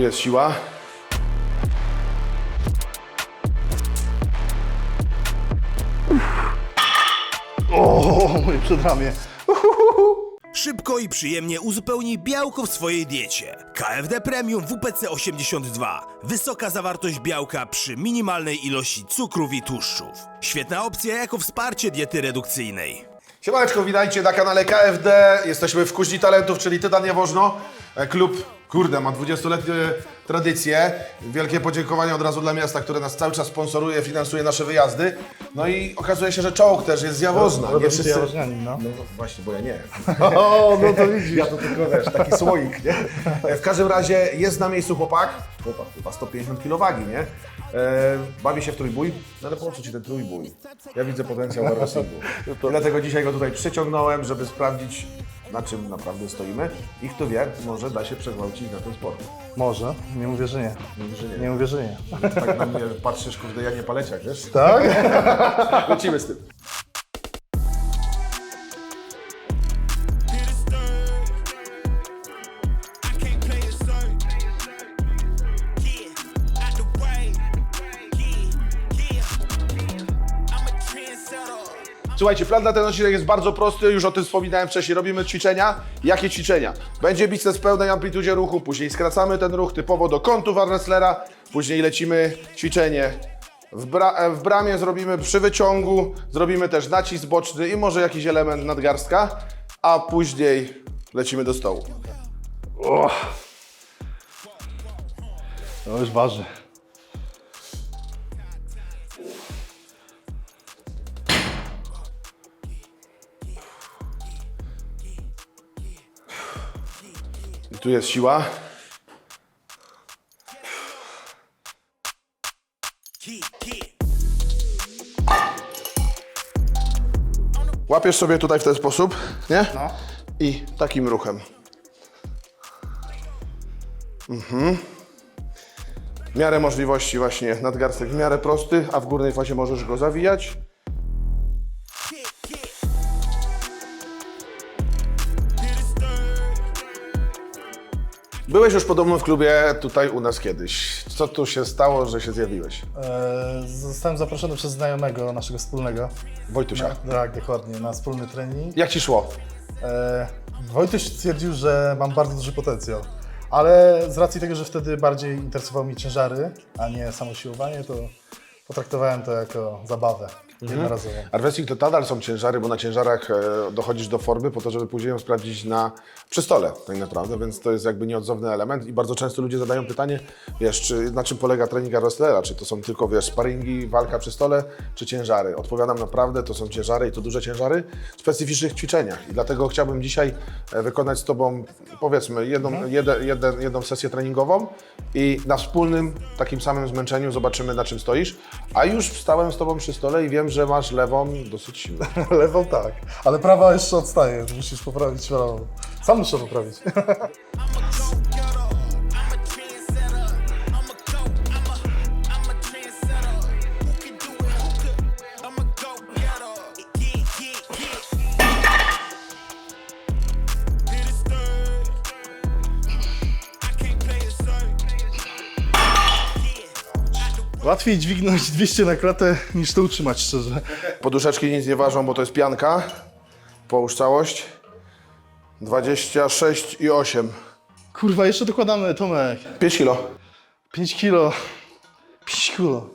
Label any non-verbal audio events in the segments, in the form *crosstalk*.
tu jest siła. O, moje przedramię. Szybko i przyjemnie uzupełnij białko w swojej diecie. KFD Premium WPC 82. Wysoka zawartość białka przy minimalnej ilości cukrów i tłuszczów. Świetna opcja jako wsparcie diety redukcyjnej. Siemaneczko, witajcie na kanale KFD. Jesteśmy w Kuźni Talentów, czyli Tytan Jaworzno. E, Klub, kurde, ma 20-letnie tradycje. Wielkie podziękowania od razu dla miasta, które nas cały czas sponsoruje, finansuje nasze wyjazdy. No i okazuje się, że czołg też jest z Jaworzna. Nie Rodowity wszyscy... Jaworznianin, no. No właśnie, bo ja nie. *laughs* O, no to widzisz. Ja to tylko wiesz, taki słoik, nie? *laughs* E, W każdym razie jest na miejscu chłopak. Chłopak, chyba 150 kg wagi, nie? E, bawi się w trójbój. No ale po co ci ten trójbój? Ja widzę potencjał w wrestlingu. *laughs* I Dlatego dzisiaj go tutaj przyciągnąłem, żeby sprawdzić, na czym naprawdę stoimy. I kto wie, może da się przegwałcić na ten sport. Może, nie mówię, że nie. Mówię, że nie. Nie mówię, że nie. Tak na mnie patrzysz, kurde, ja nie paleciak, wiesz? Tak? *laughs* Lecimy z tym. Słuchajcie, plan na ten odcinek jest bardzo prosty, już o tym wspominałem wcześniej. Robimy ćwiczenia. Jakie ćwiczenia? Będzie biceps w pełnej amplitudzie ruchu, później skracamy ten ruch typowo do kątu Warneslera, później lecimy ćwiczenie w, bra w bramie, zrobimy przy wyciągu, zrobimy też nacisk boczny i może jakiś element nadgarstka, a później lecimy do stołu. To już waży. Tu jest siła. Łapiesz sobie tutaj w ten sposób, nie? No. I takim ruchem. Mhm. W miarę możliwości właśnie nadgarstek w miarę prosty, a w górnej fazie możesz go zawijać. Byłeś już podobno w klubie tutaj u nas kiedyś. Co tu się stało, że się zjawiłeś? E, zostałem zaproszony przez znajomego naszego wspólnego. Wojtusia. Tak, dokładnie, na wspólny trening. Jak ci szło? E, Wojtuś stwierdził, że mam bardzo duży potencjał. Ale z racji tego, że wtedy bardziej interesowały mnie ciężary, a nie samo siłowanie, to potraktowałem to jako zabawę jednorazową. A w wrestling to nadal są ciężary, bo na ciężarach e, dochodzisz do formy po to, żeby później ją sprawdzić na przy stole tak naprawdę, więc to jest jakby nieodzowny element i bardzo często ludzie zadają pytanie, wiesz, czy, na czym polega trening wrestlera, czy to są tylko, wiesz, sparingi, walka przy stole, czy ciężary. Odpowiadam naprawdę, to są ciężary i to duże ciężary w specyficznych ćwiczeniach i dlatego chciałbym dzisiaj e, wykonać z Tobą, powiedzmy, jedną, jeden, jedną sesję treningową i na wspólnym takim samym zmęczeniu zobaczymy, na czym stoisz, a już wstałem z Tobą przy stole i wiem, że masz lewą dosyć silną. *laughs* Lewą tak, ale prawa jeszcze odstaje, musisz poprawić prawą. Sam muszę poprawić. Łatwiej dźwignąć 200 na klatę niż to utrzymać szczerze. Poduszeczki nic nie ważą, bo to jest pianka. Połóż całość. 26 i 8. Kurwa, jeszcze dokładamy, Tomek. 5 kilo. 5 kilo. 5 kilo.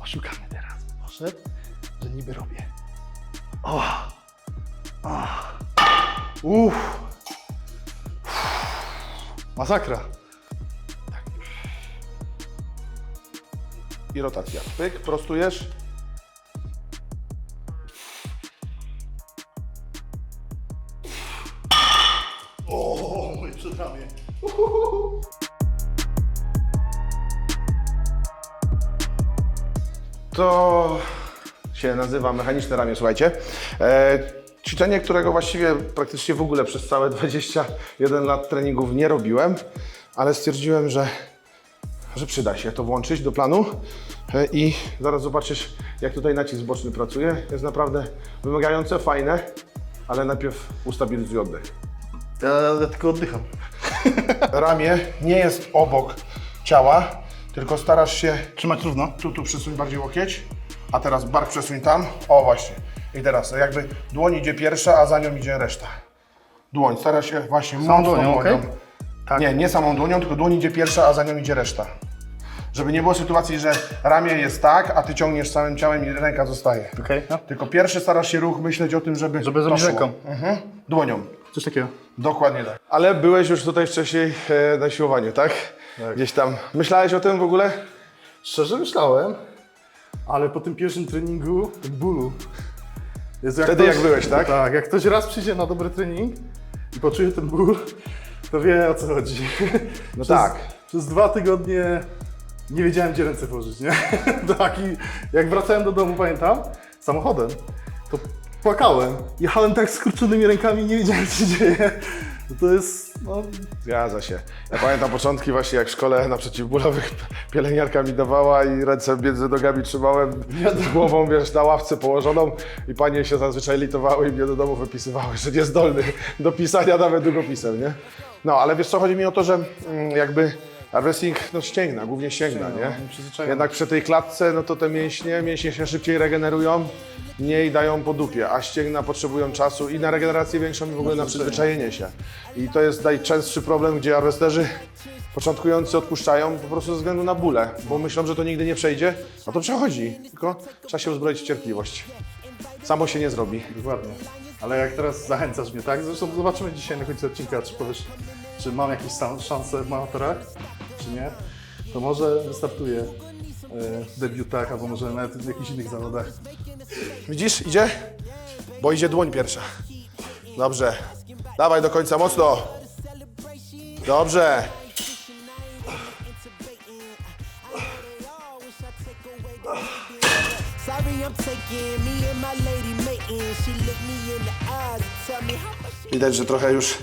Oszukamy teraz. Może, że niby robię. O! O! Uff! Masakra. I rotacja. Pyk, prostujesz. O, moje przedramię. To się nazywa mechaniczne ramię, słuchajcie. E, ćwiczenie, którego właściwie praktycznie w ogóle przez całe 21 lat treningów nie robiłem, ale stwierdziłem, że, że przyda się to włączyć do planu e, i zaraz zobaczysz, jak tutaj nacisk boczny pracuje. Jest naprawdę wymagające, fajne. ale najpierw ustabilizuj oddech. Ja, ja tylko oddycham. *laughs* Ramię nie jest obok ciała, tylko starasz się Trzymać równo. tu, tu przesuń bardziej łokieć, a teraz bark przesuń tam. O właśnie. I teraz jakby dłoń idzie pierwsza, a za nią idzie reszta. Dłoń, stara się właśnie mocno dłonią, okej? Tak. Nie, nie samą dłonią, tylko dłoń idzie pierwsza, a za nią idzie reszta. Żeby nie było sytuacji, że ramię jest tak, a ty ciągniesz całym ciałem i ręka zostaje. Okej, no. Tylko pierwszy starasz się ruch myśleć o tym, żeby. Żeby zrobić to szło. ręką. Mhm. Dłonią. Coś takiego. Dokładnie tak. Ale byłeś już tutaj wcześniej e, na siłowaniu, tak? Tak. Gdzieś tam. Myślałeś o tym w ogóle? Szczerze myślałem, ale po tym pierwszym treningu, bólu. Jezu, Wtedy jak byłeś, tak? Tak, jak ktoś raz przyjdzie na dobry trening i poczuje ten ból, to wie o co chodzi. *laughs* No tak. Przez dwa tygodnie nie wiedziałem, gdzie ręce położyć, nie? *laughs* Taki, jak wracałem do domu, pamiętam, samochodem, to płakałem. Jechałem tak skurczonymi rękami, nie wiedziałem, co się dzieje. No To jest, no, Zgadza się. Ja pamiętam początki właśnie jak w szkole na przeciwbólowych pielęgniarka mi dawała i ręce między nogami trzymałem z głową, wiesz, na ławce położoną i panie się zazwyczaj litowały i mnie do domu wypisywały, że niezdolny do pisania nawet długopisem, nie? No, ale wiesz co, chodzi mi o to, że mm, jakby wrestling no ścięgna, głównie ścięgna, Ścięgna, nie? no. Jednak przy tej klatce, no to te mięśnie, mięśnie się szybciej regenerują, mniej dają po dupie, a ścięgna potrzebują czasu i na regenerację większą i w ogóle na przyzwyczajenie się. I to jest najczęstszy problem, gdzie wrestlerzy początkujący odpuszczają po prostu ze względu na bóle, bo myślą, że to nigdy nie przejdzie, a to przechodzi, tylko trzeba się uzbroić w cierpliwość. Samo się nie zrobi. Dokładnie. Ale jak teraz zachęcasz mnie, tak? Zresztą zobaczymy dzisiaj na końcu odcinka, czy powiesz, czy mam jakieś szanse w amatorach, czy nie. To może wystartuję e, w debiutach, albo może nawet w jakichś innych zawodach. Widzisz, idzie? Bo idzie dłoń pierwsza. Dobrze. Dawaj do końca mocno. Dobrze. Widać, że trochę już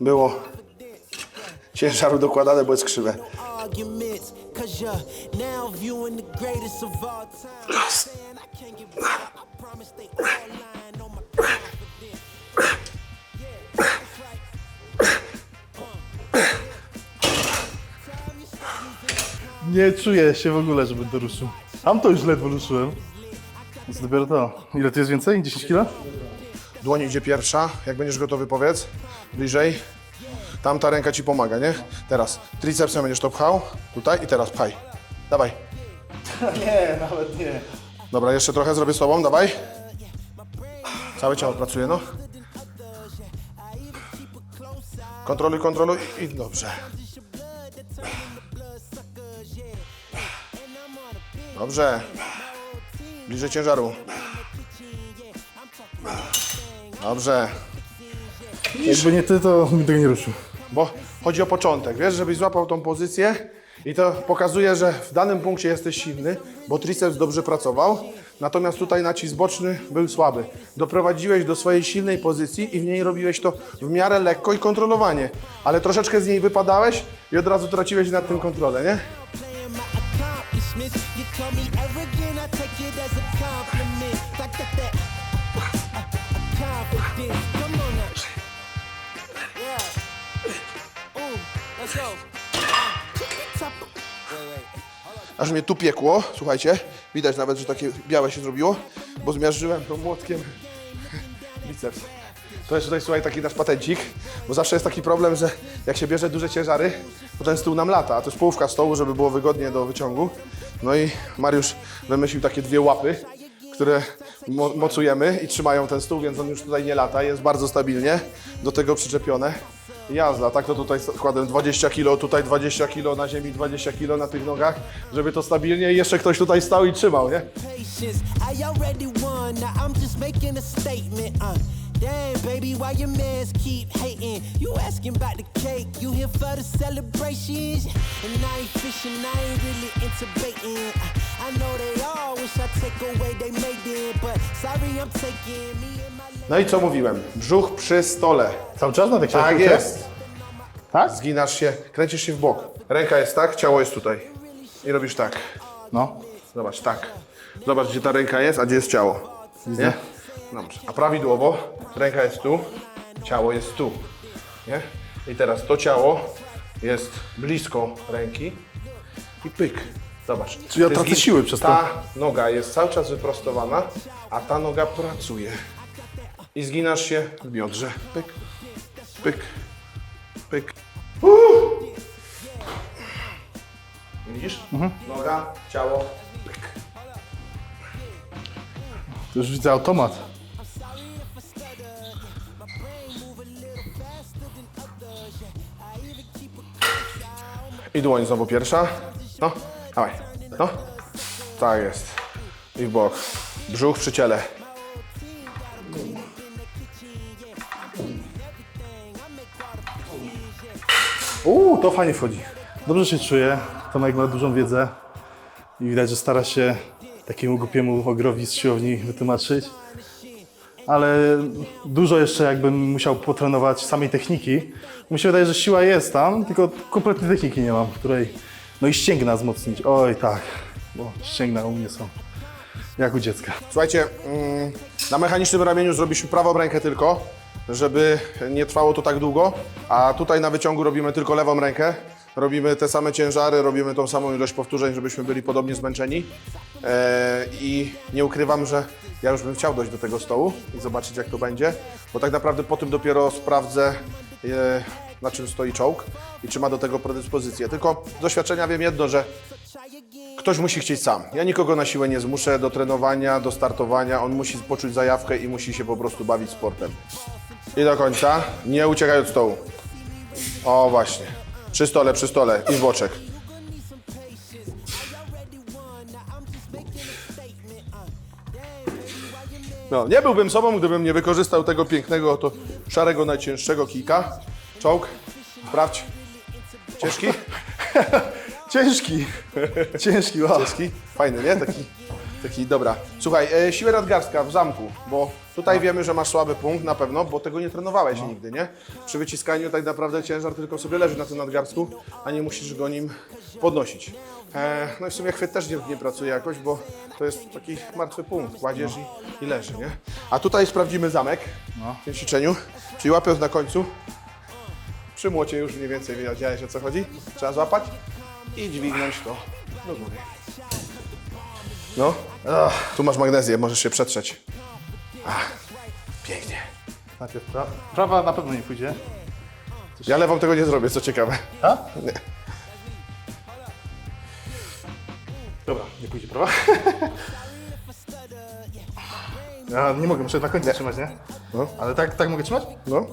było ciężaru dokładane, bo jest krzywe. confidence. Nie czuję się w ogóle, żebym to ruszył. Tam to już ledwo ruszyłem. Więc dopiero to. Ile to jest więcej? 10 kilo? Dłoń idzie pierwsza. Jak będziesz gotowy, powiedz. Bliżej. Tamta ręka ci pomaga, nie? Teraz tricepsem będziesz to pchał. Tutaj i teraz pchaj. Dawaj. *laughs* Nie, nawet nie. Dobra, jeszcze trochę zrobię z tobą, dawaj. Całe ciało pracuje, no. Kontroluj, kontroluj i dobrze. Dobrze. Bliżej ciężaru. Dobrze. Jakby nie ty, to bym tego nie ruszył. Bo chodzi o początek, wiesz, żebyś złapał tą pozycję i to pokazuje, że w danym punkcie jesteś silny, bo triceps dobrze pracował, natomiast tutaj nacisk boczny był słaby. Doprowadziłeś do swojej silnej pozycji i w niej robiłeś to w miarę lekko i kontrolowanie, ale troszeczkę z niej wypadałeś i od razu traciłeś nad tym kontrolę, nie? Aż mnie tu piekło, słuchajcie, widać nawet, że takie białe się zrobiło, bo zmiażdżyłem tą młotkiem *laughs* biceps. To jest tutaj, słuchaj, taki nasz patencik, bo zawsze jest taki problem, że jak się bierze duże ciężary, to ten stół nam lata, a to jest połówka stołu, żeby było wygodnie do wyciągu. No i Mariusz wymyślił takie dwie łapy, które mo mocujemy i trzymają ten stół, więc on już tutaj nie lata, jest bardzo stabilnie do tego przyczepione. Jazda, tak to tutaj kładę 20 kg, tutaj 20 kg na ziemi, 20 kg na tych nogach, żeby to stabilnie i jeszcze ktoś tutaj stał i trzymał, nie? I damn, baby, why your mans keep hating? You asking about the cake? You here for the celebrations? And I ain't fishing. I ain't really into baiting. Uh, I know they all wish I take away they made it, but sorry, I'm taking me and my. No i co mówiłem? Brzuch przy stole. Cały czas na tych Tak siatkach? jest. Tak? Zginasz się, kręcisz się w bok. Ręka jest tak, ciało jest tutaj. I robisz tak. No. Zobacz, tak. Zobacz, gdzie ta ręka jest, a gdzie jest ciało. Nie? Dobrze. A prawidłowo ręka jest tu, ciało jest tu. Nie? I teraz to ciało jest blisko ręki i pyk. Zobacz. Czy ja tracę siły przez to? Ta noga jest cały czas wyprostowana, a ta noga pracuje. I zginasz się w biodrze. Pyk, pyk, pyk. Uuu. Widzisz? Mhm. Noga, ciało, już widzę automat. I dłoń znowu pierwsza. No, dawaj. No. Tak jest. I w bok. Brzuch przy ciele. Uuu, to fajnie wchodzi. Dobrze się czuję. Tomek ma dużą wiedzę i widać, że stara się takiemu głupiemu ogrowi z siłowni wytłumaczyć. Ale dużo jeszcze jakbym musiał potrenować samej techniki. Mi się wydaje, że siła jest tam, tylko kompletnie techniki nie mam, której... No i ścięgna wzmocnić. Oj tak, bo ścięgna u mnie są jak u dziecka. Słuchajcie, mm, na mechanicznym ramieniu zrobiliśmy prawą rękę tylko, żeby nie trwało to tak długo, a tutaj na wyciągu robimy tylko lewą rękę. Robimy te same ciężary, robimy tą samą ilość powtórzeń, żebyśmy byli podobnie zmęczeni. E, I nie ukrywam, że ja już bym chciał dojść do tego stołu i zobaczyć jak to będzie, bo tak naprawdę po tym dopiero sprawdzę, e, na czym stoi czołg i czy ma do tego predyspozycję. Tylko z doświadczenia wiem jedno, że Ktoś musi chcieć sam. Ja nikogo na siłę nie zmuszę do trenowania, do startowania. On musi poczuć zajawkę i musi się po prostu bawić sportem. I do końca. Nie uciekaj od stołu. O właśnie. Przy stole, przy stole i w boczek. No, nie byłbym sobą, gdybym nie wykorzystał tego pięknego, to szarego, najcięższego kijka. Czołg, sprawdź. Ciężki? *laughs* Ciężki, ciężki, wow. Ciężki? Fajny, nie? Taki, taki dobra. Słuchaj, e, siłę nadgarstka w zamku, bo tutaj wiemy, że masz słaby punkt na pewno, bo tego nie trenowałeś nigdy, nie? Przy wyciskaniu tak naprawdę ciężar tylko sobie leży na tym nadgarstku, a nie musisz go nim podnosić. E, no i w sumie chwyt też nie, nie pracuje jakoś, bo to jest taki martwy punkt. Kładziesz i, i leży, nie? A tutaj sprawdzimy zamek w tym ćwiczeniu, czyli łapiąc na końcu. Przy młocie już mniej więcej wiedziałeś o co chodzi. Trzeba złapać i dźwignąć to do góry. No, tu masz magnezję, możesz się przetrzeć. Ach, pięknie. Najpierw pra prawa na pewno nie pójdzie. Ja lewą tego nie zrobię, co ciekawe. A? Nie. Dobra, nie pójdzie prawa. *laughs* Ja nie mogę, muszę na końcu trzymać, nie? No. Ale tak, tak mogę trzymać? No.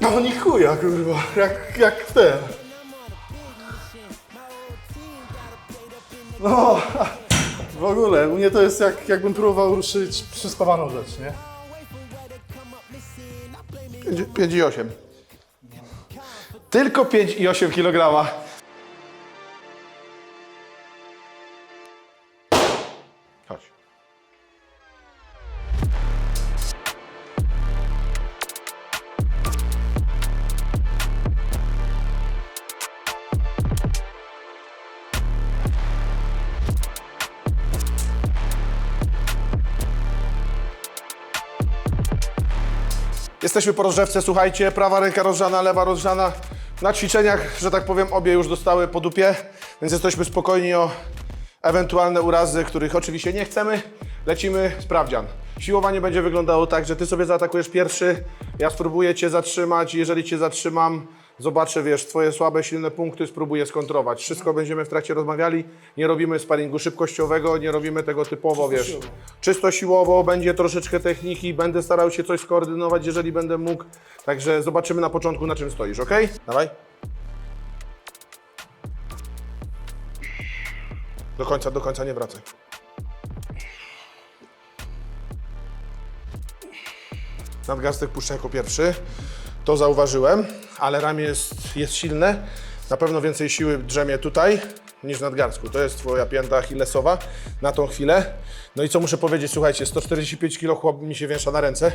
No nie chuja, kurwa, jak, jak ten. No, w ogóle, u mnie to jest jak, jakbym próbował ruszyć przyspawaną rzecz, nie? 5 i 8. Tylko 5 i 8 kg. Jesteśmy po rozgrzewce, słuchajcie, prawa ręka rozgrzana, lewa rozgrzana. Na ćwiczeniach, że tak powiem, obie już dostały po dupie, więc jesteśmy spokojni o ewentualne urazy, których oczywiście nie chcemy. Lecimy, sprawdzian. Siłowanie będzie wyglądało tak, że ty sobie zaatakujesz pierwszy, ja spróbuję cię zatrzymać, jeżeli cię zatrzymam, zobaczę, wiesz, twoje słabe, silne punkty, spróbuję skontrować. Wszystko będziemy w trakcie rozmawiali, nie robimy sparingu szybkościowego, nie robimy tego typowo, wiesz, czysto siłowo, będzie troszeczkę techniki, będę starał się coś skoordynować, jeżeli będę mógł. Także zobaczymy na początku, na czym stoisz, ok? Dawaj. Do końca, do końca nie wracaj. Nadgarstek puszczę jako pierwszy. To zauważyłem, ale ramię jest, jest silne. Na pewno więcej siły drzemie tutaj niż nadgarstku. To jest twoja pięta achillesowa na tą chwilę. No i co muszę powiedzieć, słuchajcie, 145 kg chłop mi się wiesza na ręce.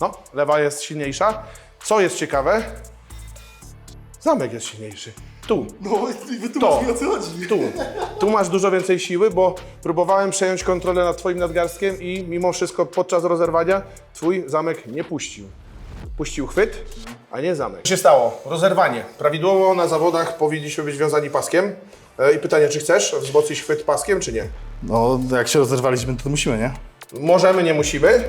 No, lewa jest silniejsza. Co jest ciekawe? Zamek jest silniejszy. Tu. No i wytłumacz mi, o co chodzi. Tu. Tu masz dużo więcej siły, bo próbowałem przejąć kontrolę nad twoim nadgarstkiem i mimo wszystko podczas rozerwania twój zamek nie puścił. Puścił chwyt, a nie zamek. Co się stało? Rozerwanie. Prawidłowo na zawodach powinniśmy być wiązani paskiem. E, I pytanie, czy chcesz wzmocnić chwyt paskiem, czy nie? No, jak się rozerwaliśmy, to musimy, nie? Możemy, nie musimy.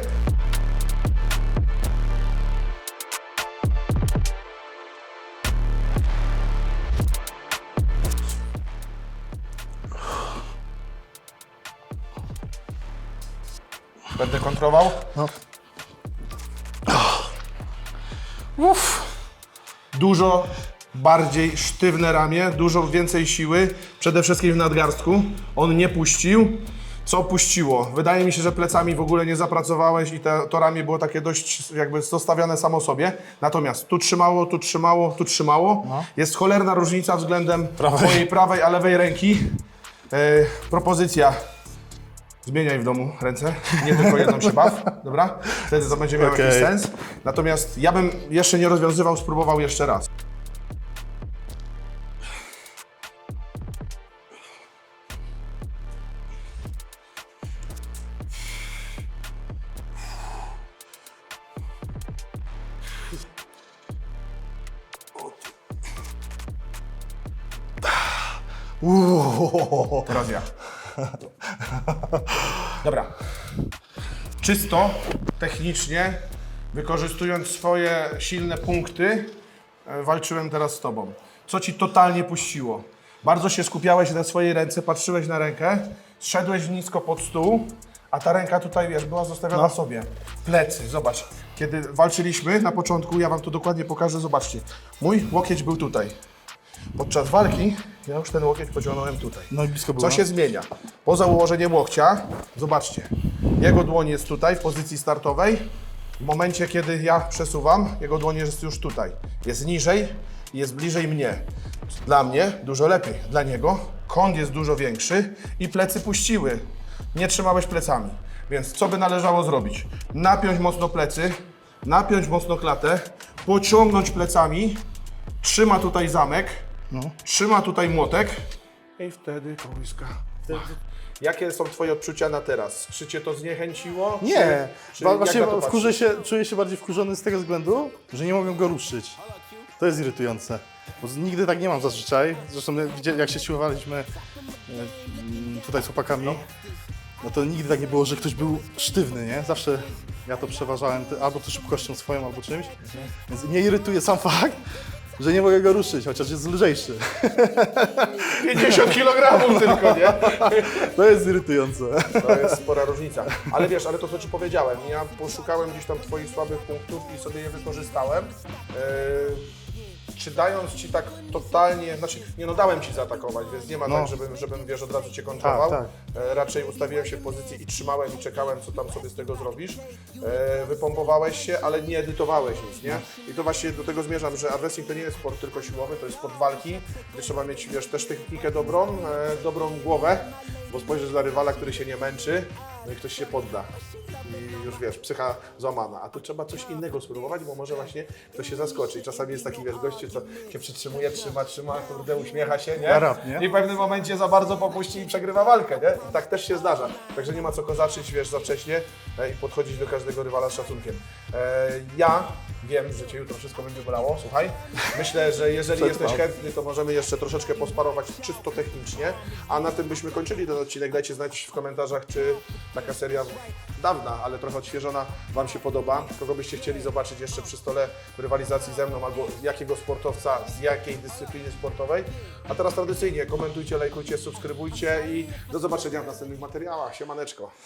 Będę kontrolował. Uff. Dużo bardziej sztywne ramię, dużo więcej siły, przede wszystkim w nadgarstku. On nie puścił. Co puściło? Wydaje mi się, że plecami w ogóle nie zapracowałeś i te, to ramię było takie dość jakby zostawione samo sobie. Natomiast tu trzymało, tu trzymało, tu trzymało. Jest cholerna różnica względem twojej prawej, a lewej ręki. E, propozycja. Zmieniaj w domu ręce, nie tylko jedną się baw, dobra? Wtedy to będzie miało Okej. jakiś sens. Natomiast ja bym jeszcze nie rozwiązywał, spróbował jeszcze raz. Teraz ja. *laughs* Dobra. Czysto, technicznie, wykorzystując swoje silne punkty, e, walczyłem teraz z Tobą. Co Ci totalnie puściło? Bardzo się skupiałeś na swojej ręce, patrzyłeś na rękę, szedłeś nisko pod stół, a ta ręka tutaj, wiesz, była zostawiona sobie. Plecy, zobacz. Kiedy walczyliśmy na początku, ja Wam to dokładnie pokażę, zobaczcie. Mój łokieć był tutaj. Podczas walki ja już ten łokieć pociągnąłem tutaj. No i blisko było. Co się zmienia? Poza ułożeniem łokcia, zobaczcie, jego dłoń jest tutaj w pozycji startowej. W momencie, kiedy ja przesuwam, jego dłoń jest już tutaj. Jest niżej i jest bliżej mnie. Dla mnie dużo lepiej. Dla niego kąt jest dużo większy i plecy puściły. Nie trzymałeś plecami. Więc co by należało zrobić? Napiąć mocno plecy, napiąć mocno klatę, pociągnąć plecami, trzyma tutaj zamek, trzyma tutaj młotek i wtedy kołyska. Wtedy... Jakie są Twoje odczucia na teraz? Czy Cię to zniechęciło? Nie, Czy, czy właśnie wkurzę się, czuję się bardziej wkurzony z tego względu, że nie mogę go ruszyć. To jest irytujące. Bo nigdy tak nie mam zazwyczaj. Zresztą jak widzia- jak się siłowaliśmy e, mm, tutaj z chłopakami, no to nigdy tak nie było, że ktoś był sztywny, nie? Zawsze ja to przeważałem albo to szybkością swoją, albo czymś. Więc mnie irytuje sam fakt, że nie mogę go ruszyć, chociaż jest lżejszy. *laughs* 50 kg tylko, nie? *laughs* To jest irytujące. To jest spora różnica. Ale wiesz, ale to co Ci powiedziałem, ja poszukałem gdzieś tam Twoich słabych punktów i sobie je wykorzystałem. Yy, czy dając Ci tak totalnie, znaczy nie no dałem Ci zaatakować, więc nie ma No. tak, żebym, żebym wiesz, od razu Cię kontrolował. Tak, E, raczej ustawiłem się w pozycji i trzymałem i czekałem, co tam sobie z tego zrobisz. E, wypompowałeś się, ale nie edytowałeś nic, nie? I to właśnie do tego zmierzam, że armwrestling to nie jest sport tylko siłowy, to jest sport walki, gdzie trzeba mieć, wiesz, też technikę dobrą, e, dobrą głowę, bo spojrzysz na rywala, który się nie męczy, no i ktoś się podda. I już wiesz, psycha złamana. A tu trzeba coś innego spróbować, bo może właśnie ktoś się zaskoczy. I czasami jest taki, wiesz, gościu, co się przytrzymuje, trzyma, trzyma, kurde, uśmiecha się, nie? Arab, nie? I w pewnym momencie za bardzo popuści i przegrywa walkę, nie? I tak też się zdarza. Także nie ma co kozaczyć, wiesz, za wcześnie e, i podchodzić do każdego rywala z szacunkiem. E, ja wiem, że Cię jutro wszystko będzie bolało, słuchaj. Myślę, że jeżeli jesteś chętny, to możemy jeszcze troszeczkę posparować czysto technicznie, a na tym byśmy kończyli ten odcinek. Dajcie znać w komentarzach, czy taka seria dawna, ale trochę odświeżona Wam się podoba. Kogo byście chcieli zobaczyć jeszcze przy stole w rywalizacji ze mną, albo jakiego sportowca z jakiej dyscypliny sportowej. A teraz tradycyjnie komentujcie, lajkujcie, subskrybujcie i do zobaczenia w następnych materiałach. Siemaneczko.